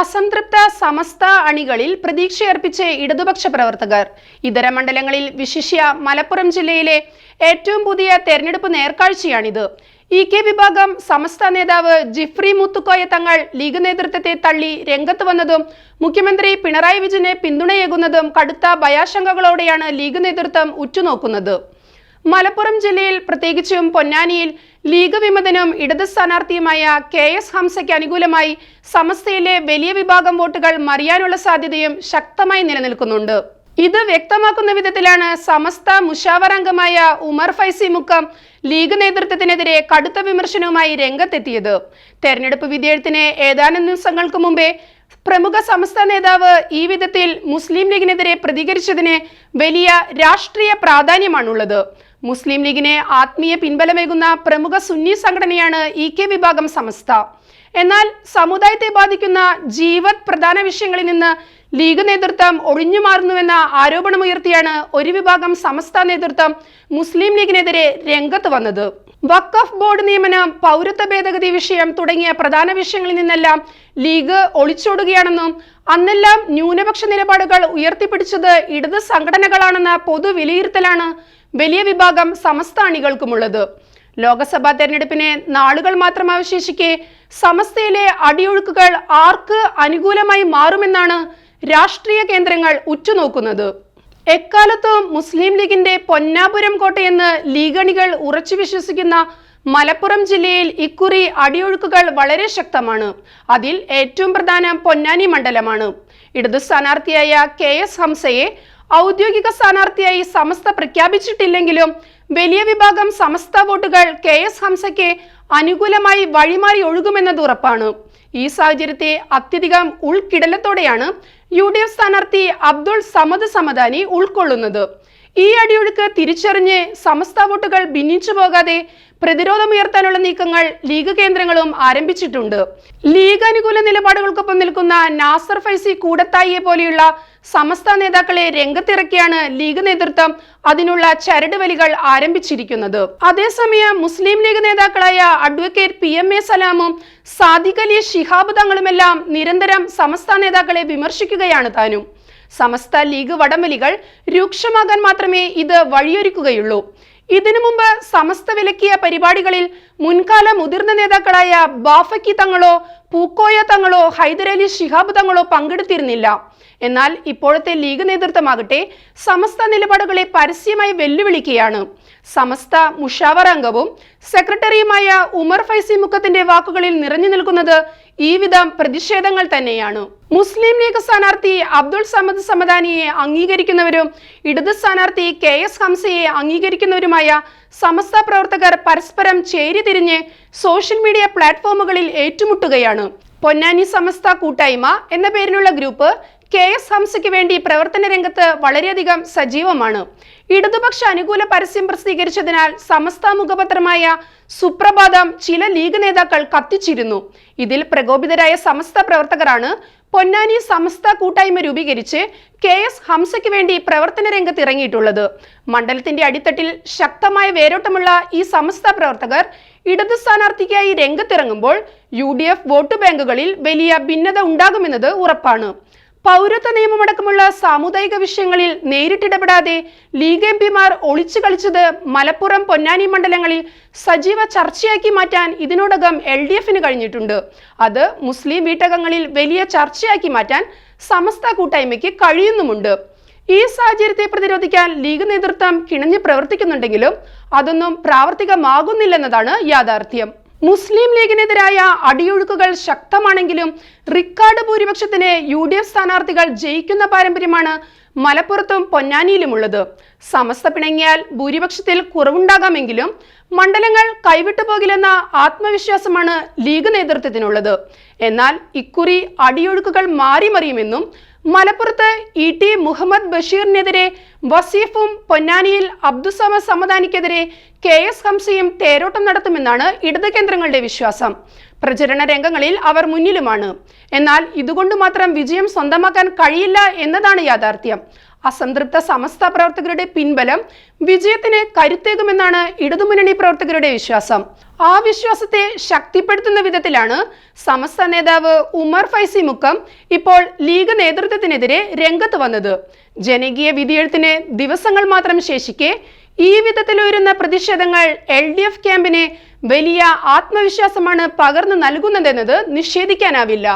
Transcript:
അസംതൃപ്ത സമസ്ത അണികളിൽ പ്രതീക്ഷയർപ്പിച്ച് ഇടതുപക്ഷ പ്രവർത്തകർ. ഇതര മണ്ഡലങ്ങളിൽ വിശിഷ്യ മലപ്പുറം ജില്ലയിലെ ഏറ്റവും പുതിയ തെരഞ്ഞെടുപ്പ് നേർക്കാഴ്ചയാണിത്. ഇ കെ വിഭാഗം സമസ്ത നേതാവ് ജിഫ്രി മുത്തുക്കോയ തങ്ങൾ ലീഗ് നേതൃത്വത്തെ തള്ളി രംഗത്ത് വന്നതും മുഖ്യമന്ത്രി പിണറായി വിജയനെ പിന്തുണയേകുന്നതും കടുത്ത ഭയാശങ്കകളോടെയാണ് ലീഗ് നേതൃത്വം ഉറ്റുനോക്കുന്നത്. മലപ്പുറം ജില്ലയിൽ പ്രത്യേകിച്ചും പൊന്നാനിയിൽ ലീഗ് വിമതനും ഇടത് സ്ഥാനാർത്ഥിയുമായ കെ എസ് ഹംസയ്ക്ക് അനുകൂലമായി സമസ്തയിലെ വലിയ വിഭാഗം വോട്ടുകൾ മറിയാനുള്ള സാധ്യതയും ശക്തമായി നിലനിൽക്കുന്നുണ്ട്. ഇത് വ്യക്തമാക്കുന്ന വിധത്തിലാണ് സമസ്ത മുഷാവർ അംഗമായ ഉമർ ഫൈസി മുക്കം ലീഗ് നേതൃത്വത്തിനെതിരെ കടുത്ത വിമർശനവുമായി രംഗത്തെത്തിയത്. തെരഞ്ഞെടുപ്പ് വിധേയത്തിന് ഏതാനും ദിവസങ്ങൾക്ക് മുമ്പേ പ്രമുഖ സമസ്ത നേതാവ് ഈ വിധത്തിൽ മുസ്ലിം ലീഗിനെതിരെ പ്രതികരിച്ചതിന് വലിയ രാഷ്ട്രീയ പ്രാധാന്യമാണുള്ളത്. മുസ്ലിം ലീഗിനെ ആത്മീയ പിൻബലമേകുന്ന പ്രമുഖ സുന്നി സംഘടനയാണ് ഇ കെ വിഭാഗം സമസ്ത. എന്നാൽ സമുദായത്തെ ബാധിക്കുന്ന ജീവത് പ്രധാന വിഷയങ്ങളിൽ നിന്ന് ലീഗ് നേതൃത്വം ഒഴിഞ്ഞു മാറുന്നുവെന്ന ആരോപണമുയർത്തിയാണ് ഒരു വിഭാഗം സമസ്ത നേതൃത്വം മുസ്ലിം ലീഗിനെതിരെ രംഗത്ത് വന്നത്. വഖഫ് ബോർഡ് നിയമനം പൗരത്വ ഭേദഗതി വിഷയം തുടങ്ങിയ പ്രധാന വിഷയങ്ങളിൽ നിന്നെല്ലാം ലീഗ് ഒളിച്ചോടുകയാണെന്നും അന്നെല്ലാം ന്യൂനപക്ഷ നിലപാടുകൾ ഉയർത്തിപ്പിടിച്ചത് ഇടത് സംഘടനകളാണെന്ന പൊതു വിലയിരുത്തലാണ് വലിയ വിഭാഗം സമസ്ത അണികൾക്കുമുള്ളത് ലോക്സഭാ തെരഞ്ഞെടുപ്പിനെ നാളുകൾ മാത്രം അവശേഷിക്കെ സമസ്തയിലെ അടിയൊഴുക്കുകൾ ആർക്ക് അനുകൂലമായി മാറുമെന്നാണ് രാഷ്ട്രീയ കേന്ദ്രങ്ങൾ ഉറ്റുനോക്കുന്നത്. എക്കാലത്തും മുസ്ലിം ലീഗിന്റെ പൊന്നാപുരം കോട്ടയെന്ന് ലീഗണികൾ ഉറച്ചു വിശ്വസിക്കുന്ന മലപ്പുറം ജില്ലയിൽ ഇക്കുറി അടിയൊഴുക്കുകൾ വളരെ ശക്തമാണ്. അതിൽ ഏറ്റവും പ്രധാനം പൊന്നാനി മണ്ഡലമാണ്. ഇടതു സ്ഥാനാർത്ഥിയായ കെ എസ് ഹംസയെ ഔദ്യോഗിക സ്ഥാനാർത്ഥിയായി സമസ്ത പ്രഖ്യാപിച്ചിട്ടില്ലെങ്കിലും വലിയ വിഭാഗം സമസ്ത വോട്ടുകൾ കെ എസ് ഹംസയ്ക്ക് അനുകൂലമായി വഴിമാറി ഒഴുകുമെന്നത് ഉറപ്പാണ്. ഈ സാഹചര്യത്തെ അത്യധികം ഉൾക്കിടലത്തോടെയാണ് യു ഡി എഫ് സ്ഥാനാർത്ഥി അബ്ദുൾ സമദ് സമദാനി ഉൾക്കൊള്ളുന്നത്. ഈ അടിയൊഴുക്ക് തിരിച്ചറിഞ്ഞ് സമസ്ത വോട്ടുകൾ ഭിന്നിച്ചു പോകാതെ പ്രതിരോധമുയർത്താനുള്ള നീക്കങ്ങൾ ലീഗ് കേന്ദ്രങ്ങളും ആരംഭിച്ചിട്ടുണ്ട്. ലീഗ് അനുകൂല നിലപാടുകൾക്കൊപ്പം നിൽക്കുന്ന നാസർ ഫൈസി കൂടത്തായിയെ പോലെയുള്ള സമസ്ത നേതാക്കളെ രംഗത്തിറക്കിയാണ് ലീഗ് നേതൃത്വം അതിനുള്ള ചരടുവലികൾ ആരംഭിച്ചിരിക്കുന്നത്. അതേസമയം മുസ്ലിം ലീഗ് നേതാക്കളായ അഡ്വക്കേറ്റ് പി എം എ സലാമും സാദിഖ് അലി ശിഹാബ് തങ്ങളുമെല്ലാം നിരന്തരം സമസ്ത നേതാക്കളെ വിമർശിക്കുകയാണ് താനും. സമസ്ത ലീഗ് വടംവലികൾ രൂക്ഷമാകാൻ മാത്രമേ ഇത് വഴിയൊരുക്കുകയുള്ളൂ. ഇതിനു മുമ്പ് സമസ്ത വിലക്കിയ പരിപാടികളിൽ മുൻകാല മുതിർന്ന നേതാക്കളായ ബാഫക്കി തങ്ങളോ പൂക്കോയ തങ്ങളോ ഹൈദരലി ശിഹാബ് തങ്ങളോ പങ്കെടുത്തിരുന്നില്ല. എന്നാൽ ഇപ്പോഴത്തെ ലീഗ് നേതൃത്വമാകട്ടെ സമസ്ത നിലപാടുകളെ പരസ്യമായി വെല്ലുവിളിക്കുകയാണ്. സമസ്ത മുഷാവർ അംഗവും സെക്രട്ടറിയുമായ ഉമർ ഫൈസി മുക്കത്തിന്റെ വാക്കുകളിൽ നിറഞ്ഞു നിൽക്കുന്നത് ഈ വിധം പ്രതിഷേധങ്ങൾ തന്നെയാണ്. മുസ്ലിം ലീഗ് സ്ഥാനാർത്ഥി അബ്ദുൾ സമദ് സമദാനിയെ അംഗീകരിക്കുന്നവരും ഇടത് സ്ഥാനാർത്ഥി കെ എസ് ഹംസയെ അംഗീകരിക്കുന്നവരുമായ സമസ്ത പ്രവർത്തകർ പരസ്പരം ചേരിതിരിഞ്ഞ് സോഷ്യൽ മീഡിയ പ്ലാറ്റ്ഫോമുകളിൽ ഏറ്റുമുട്ടുകയാണ്. പൊന്നാനി സമസ്ത കൂട്ടായ്മ എന്ന പേരിലുള്ള ഗ്രൂപ്പ് കെ എസ് ഹംസയ്ക്ക് വേണ്ടി പ്രവർത്തന രംഗത്ത് വളരെയധികം സജീവമാണ്. ഇടതുപക്ഷ അനുകൂല പരസ്യം പ്രസിദ്ധീകരിച്ചതിനാൽ സമസ്ത മുഖപത്രമായ സുപ്രഭാതം ചില ലീഗ് നേതാക്കൾ കത്തിച്ചിരുന്നു. ഇതിൽ പ്രകോപിതരായ സമസ്ത പ്രവർത്തകരാണ് പൊന്നാനി സമസ്ത കൂട്ടായ്മ രൂപീകരിച്ച് കെ എസ് ഹംസയ്ക്ക് വേണ്ടി പ്രവർത്തന രംഗത്ത് ഇറങ്ങിയിട്ടുള്ളത്. മണ്ഡലത്തിന്റെ അടിത്തട്ടിൽ ശക്തമായ വേരോട്ടമുള്ള ഈ സമസ്ത പ്രവർത്തകർ ഇടതു സ്ഥാനാർത്ഥിക്കായി രംഗത്തിറങ്ങുമ്പോൾ യു ഡി എഫ് വോട്ട് ബാങ്കുകളിൽ വലിയ ഭിന്നത ഉണ്ടാകുമെന്നത് ഉറപ്പാണ്. പൗരത്വ നിയമമടക്കമുള്ള സാമുദായിക വിഷയങ്ങളിൽ നേരിട്ടിടപെടാതെ ലീഗ് എം പിമാർ ഒളിച്ചു കളിച്ചത് മലപ്പുറം പൊന്നാനി മണ്ഡലങ്ങളിൽ സജീവ ചർച്ചയാക്കി മാറ്റാൻ ഇതിനോടകം എൽ ഡി എഫിന് കഴിഞ്ഞിട്ടുണ്ട്. അത് മുസ്ലിം വീട്ടകങ്ങളിൽ വലിയ ചർച്ചയാക്കി മാറ്റാൻ സമസ്ത കൂട്ടായ്മയ്ക്ക് കഴിയുന്നുമുണ്ട്. ഈ സാഹചര്യത്തെ പ്രതിരോധിക്കാൻ ലീഗ് നേതൃത്വം കിണഞ്ഞു പ്രവർത്തിക്കുന്നുണ്ടെങ്കിലും അതൊന്നും പ്രാവർത്തികമാകുന്നില്ലെന്നതാണ് യാഥാർത്ഥ്യം. മുസ്ലിം ലീഗിനെതിരായ അടിയൊഴുക്കുകൾ ശക്തമാണെങ്കിലും റിക്കാർഡ് ഭൂരിപക്ഷത്തിന് യു ഡി എഫ് സ്ഥാനാർത്ഥികൾ ജയിക്കുന്ന പാരമ്പര്യമാണ് മലപ്പുറത്തും പൊന്നാനിയിലുമുള്ളത്. സമസ്ത പിണങ്ങിയാൽ ഭൂരിപക്ഷത്തിൽ കുറവുണ്ടാകാമെങ്കിലും മണ്ഡലങ്ങൾ കൈവിട്ടു പോകില്ലെന്ന ആത്മവിശ്വാസമാണ് ലീഗ് നേതൃത്വത്തിനുള്ളത്. എന്നാൽ ഇക്കുറി അടിയൊഴുക്കുകൾ മാറി മറിയുമെന്നും മലപ്പുറത്ത് ഇ ടി മുഹമ്മദ് ബഷീറിനെതിരെ വസീഫും പൊന്നാനിയിൽ അബ്ദുസമ സമദാനിക്കെതിരെ കെ എസ് ഹംസയും തേരോട്ടം നടത്തുമെന്നാണ് ഇടത് കേന്ദ്രങ്ങളുടെ വിശ്വാസം. പ്രചരണ രംഗങ്ങളിൽ അവർ മുന്നിലുമാണ്. എന്നാൽ ഇതുകൊണ്ട് മാത്രം വിജയം സ്വന്തമാക്കാൻ കഴിയില്ല എന്നതാണ് യാഥാർത്ഥ്യം. അസംതൃപ്ത സമസ്ത പ്രവർത്തകരുടെ പിൻബലം വിജയത്തിന് കരുത്തേകുമെന്നാണ് ഇടതുമുന്നണി പ്രവർത്തകരുടെ വിശ്വാസം. ആ വിശ്വാസത്തെ ശക്തിപ്പെടുത്തുന്ന വിധത്തിലാണ് സമസ്ത നേതാവ് ഉമർ ഫൈസി മുക്കം ഇപ്പോൾ ലീഗ് നേതൃത്വത്തിനെതിരെ രംഗത്ത് വന്നത്. ജനകീയ വിധിയെഴുത്തിന് ദിവസങ്ങൾ മാത്രം ശേഷിക്കെ ഈ വിധത്തിൽ ഉയരുന്ന പ്രതിഷേധങ്ങൾ എൽ ഡി എഫ് ക്യാമ്പിന് വലിയ ആത്മവിശ്വാസമാണ് പകർന്നു നൽകുന്നതെന്നത് നിഷേധിക്കാനാവില്ല.